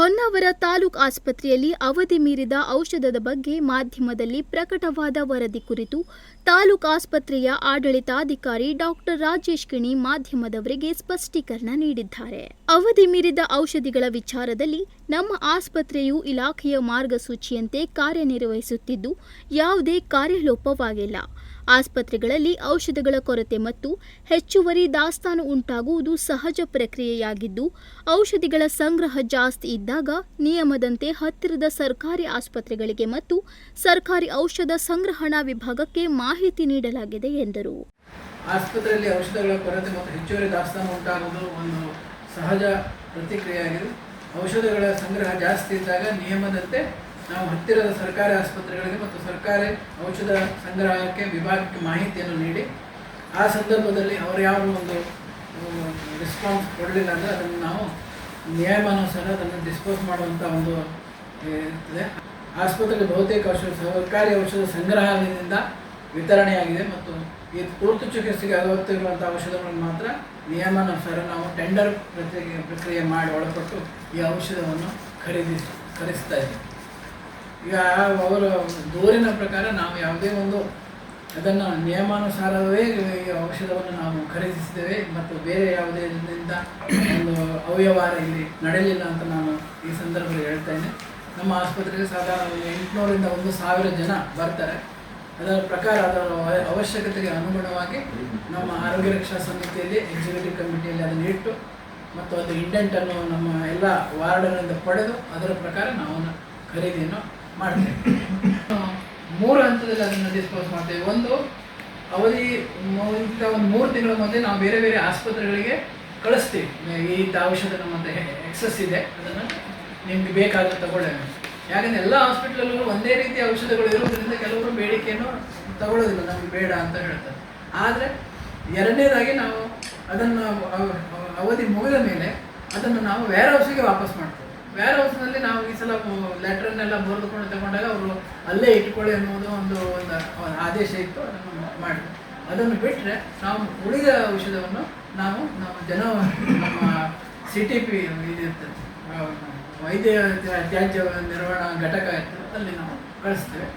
ಹೊನ್ನಾವರ ತಾಲೂಕ್ ಆಸ್ಪತ್ರೆಯಲ್ಲಿ ಅವಧಿ ಮೀರಿದ ಔಷಧದ ಬಗ್ಗೆ ಮಾಧ್ಯಮದಲ್ಲಿ ಪ್ರಕಟವಾದ ವರದಿ ಕುರಿತು ತಾಲೂಕ್ ಆಸ್ಪತ್ರೆಯ ಆಡಳಿತಾಧಿಕಾರಿ ಡಾಕ್ಟರ್ ರಾಜೇಶ್ ಕಿಣಿ ಮಾಧ್ಯಮದವರಿಗೆ ಸ್ಪಷ್ಟೀಕರಣ ನೀಡಿದ್ದಾರೆ. ಅವಧಿ ಮೀರಿದ ಔಷಧಿಗಳ ವಿಚಾರದಲ್ಲಿ ನಮ್ಮ ಆಸ್ಪತ್ರೆಯು ಇಲಾಖೆಯ ಮಾರ್ಗಸೂಚಿಯಂತೆ ಕಾರ್ಯನಿರ್ವಹಿಸುತ್ತಿದ್ದು, ಯಾವುದೇ ಕಾರ್ಯಲೋಪವಾಗಿಲ್ಲ. ಆಸ್ಪತ್ರೆಗಳಲ್ಲಿ ಔಷಧಗಳ ಕೊರತೆ ಮತ್ತು ಹೆಚ್ಚುವರಿ ದಾಸ್ತಾನು ಉಂಟಾಗುವುದು ಸಹಜ ಪ್ರಕ್ರಿಯೆಯಾಗಿದ್ದು, ಔಷಧಿಗಳ ಸಂಗ್ರಹ ಜಾಸ್ತಿ ಇದ್ದಾಗ ನಿಯಮದಂತೆ ಹತ್ತಿರದ ಸರ್ಕಾರಿ ಆಸ್ಪತ್ರೆಗಳಿಗೆ ಮತ್ತು ಸರ್ಕಾರಿ ಔಷಧ ಸಂಗ್ರಹಣಾ ವಿಭಾಗಕ್ಕೆ ಮಾಹಿತಿ ನೀಡಲಾಗಿದೆ ಎಂದರು. ಆಸ್ಪತ್ರೆಯಲ್ಲಿ ಔಷಧಗಳ ಕೊರತೆ ಮತ್ತು ಹೆಚ್ಚುವರಿ ದಾಸ್ತಾನು ಉಂಟಾಗುವುದು ಒಂದು ಸಹಜ ಪ್ರತಿಕ್ರಿಯೆಯಾಗಿದೆ. ಔಷಧಗಳ ಸಂಗ್ರಹ ಜಾಸ್ತಿ ಇದ್ದಾಗ ನಿಯಮದಂತೆ ನಾವು ಹತ್ತಿರದ ಸರ್ಕಾರಿ ಆಸ್ಪತ್ರೆಗಳಿಗೆ ಮತ್ತು ಸರ್ಕಾರಿ ಔಷಧ ಸಂಗ್ರಹಕ್ಕೆ ವಿಭಾಗಕ್ಕೆ ಮಾಹಿತಿಯನ್ನು ನೀಡಿ, ಆ ಸಂದರ್ಭದಲ್ಲಿ ಅವರು ಯಾವ ಒಂದು ರೆಸ್ಪಾನ್ಸ್ ಕೊಡಲಿಲ್ಲ ಅಂದರೆ ಅದನ್ನು ನಾವು ನ್ಯಾಯಮಾನುಸಾರ ಅದನ್ನು ಡಿಸ್ಪೋಸ್ ಮಾಡುವಂಥ ಒಂದು ಇರ್ತದೆ ಆಸ್ಪತ್ರೆಗೆ ಬಹುತೇಕ ಔಷಧ, ಸರ್ಕಾರಿ ಔಷಧ ಸಂಗ್ರಹಾಲಯದಿಂದ ವಿತರಣೆಯಾಗಿದೆ ಮತ್ತು ಈ ತುರ್ತು ಚಿಕಿತ್ಸೆಗೆ ಅಗತ್ಯವಿರುವಂಥ ಔಷಧಗಳನ್ನು ಮಾತ್ರ ನಿಯಮಾನುಸಾರ ನಾವು ಟೆಂಡರ್ ಪ್ರಕ್ರಿಯೆ ಪ್ರಕ್ರಿಯೆ ಮಾಡಿ ಒಳಪಟ್ಟು ಈ ಔಷಧವನ್ನು ಖರೀದಿಸಿ ಖರೀದಿಸ್ತಾ ಇದ್ದೀವಿ. ಈಗ ಅವರ ದೂರಿನ ಪ್ರಕಾರ ನಾವು ಯಾವುದೇ ಒಂದು ಅದನ್ನು ನಿಯಮಾನುಸಾರವೇ ಈ ಔಷಧವನ್ನು ನಾವು ಖರೀದಿಸಿದ್ದೇವೆ ಮತ್ತು ಬೇರೆ ಯಾವುದೇ ಇದರಿಂದ ಒಂದು ಅವ್ಯವಹಾರ ಇಲ್ಲಿ ನಡೆಯಲಿಲ್ಲ ಅಂತ ನಾನು ಈ ಸಂದರ್ಭದಲ್ಲಿ ಹೇಳ್ತೇನೆ. ನಮ್ಮ ಆಸ್ಪತ್ರೆಗೆ ಸಾಧಾರಣ ಎಂಟುನೂರಿಂದ ಒಂದು ಸಾವಿರ ಜನ ಬರ್ತಾರೆ. ಅದರ ಪ್ರಕಾರ ಅದರ ಅವಶ್ಯಕತೆಗೆ ಅನುಗುಣವಾಗಿ ನಮ್ಮ ಆರೋಗ್ಯ ರಕ್ಷಾ ಸಮಿತಿಯಲ್ಲಿ ಎಕ್ಸಿಕ್ಯೂಟಿವ್ ಕಮಿಟಿಯಲ್ಲಿ ಅದನ್ನು ಇಟ್ಟು ಮತ್ತು ಅದು ಇಂಡೆಂಟನ್ನು ನಮ್ಮ ಎಲ್ಲ ವಾರ್ಡ್ಗಳಿಂದ ಪಡೆದು ಅದರ ಪ್ರಕಾರ ನಾವು ಖರೀದಿಯನ್ನು ಮಾಡ್ತೇವೆ. ಮೂರು ಹಂತದಲ್ಲಿ ಅದನ್ನು ಡಿಸ್ಪೋಸ್ ಮಾಡ್ತೇವೆ. ಒಂದು, ಅವಧಿ ಇಂಥ ಒಂದು ಮೂರು ತಿಂಗಳ ಮುಂದೆ ನಾವು ಬೇರೆ ಬೇರೆ ಆಸ್ಪತ್ರೆಗಳಿಗೆ ಕಳಿಸ್ತೀವಿ. ಈ ಔಷಧ ನಮ್ಮ ಎಕ್ಸಸ್ ಇದೆ. ಅದನ್ನು ನಿಮ್ಗೆ ಬೇಕಾದ ತಗೊಳ್ಳಿ ಯಾಕಂದ್ರೆ ಎಲ್ಲ ಹಾಸ್ಪಿಟ್ಲಲ್ಲೂ ಒಂದೇ ರೀತಿಯ ಔಷಧಗಳು ಇರೋದ್ರಿಂದ ಕೆಲವರು ಬೇಡಿಕೆಯನ್ನು ತಗೊಳ್ಳೋದಿಲ್ಲ, ನಮಗೆ ಬೇಡ ಅಂತ ಹೇಳ್ತಾರೆ. ಆದರೆ ಎರಡನೇದಾಗಿ ನಾವು ಅದನ್ನು ಅವ- ಅವ- ಅವಧಿ ಮುಗಿದ ಮೇಲೆ ಅದನ್ನು ನಾವು ವೇರ್ ಹೌಸಿಗೆ ವಾಪಸ್ ಮಾಡ್ತೇವೆ. ವೇರ್ ಹೌಸ್ನಲ್ಲಿ ನಾವು ಈ ಸಲ ಲೆಟ್ರನ್ನೆಲ್ಲ ಬರೆದುಕೊಂಡು ತಗೊಂಡಾಗ ಅವರು ಅಲ್ಲೇ ಇಟ್ಕೊಳ್ಳಿ ಅನ್ನೋದು ಒಂದು ಒಂದು ಆದೇಶ ಇತ್ತು, ಅದನ್ನು ಮಾಡಿ ಅದನ್ನು ಬಿಟ್ಟರೆ ನಾವು ಉಳಿದ ಔಷಧವನ್ನು ನಾವು ನಮ್ಮ ಜನ ನಮ್ಮ ಸಿ ಟಿ ಪಿ ಇದಿರ್ತದೆ ವೈದ್ಯ ತ್ಯಾಜ್ಯ ನಿರ್ವಹಣಾ ಘಟಕ ಅಲ್ಲಿ ನಾವು ಕಳಿಸ್ತೇವೆ.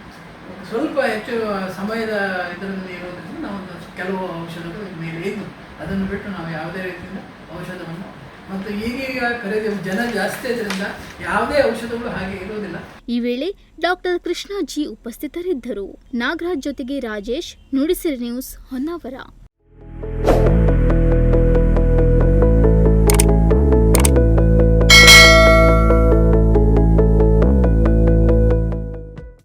ಸ್ವಲ್ಪ ಹೆಚ್ಚು ಸಮಯದ ಇದರಲ್ಲಿ ಇರೋದ್ರಿಂದ ನಾವು ಒಂದು ಕೆಲವು ಔಷಧಗಳು ಮೇಲೆ ಇದ್ದು ಅದನ್ನು ಬಿಟ್ಟು ನಾವು ಯಾವುದೇ ರೀತಿಯಿಂದ ಔಷಧವನ್ನು ಮತ್ತು ಈಗೀಗ ಖರೀದಿ ಜನ ಜಾಸ್ತಿ ಇದರಿಂದ ಯಾವುದೇ ಔಷಧಗಳು ಹಾಗೆ ಇರೋದಿಲ್ಲ ಈ ವೇಳೆ ಡಾಕ್ಟರ್ ಕೃಷ್ಣಾಜಿ ಉಪಸ್ಥಿತರಿದ್ದರು. ನಾಗರಾಜ್ ಜೊತೆಗೆ ರಾಜೇಶ್, ನುಡಿಸಿರಿ ನ್ಯೂಸ್ ಹೊನ್ನಾವರ.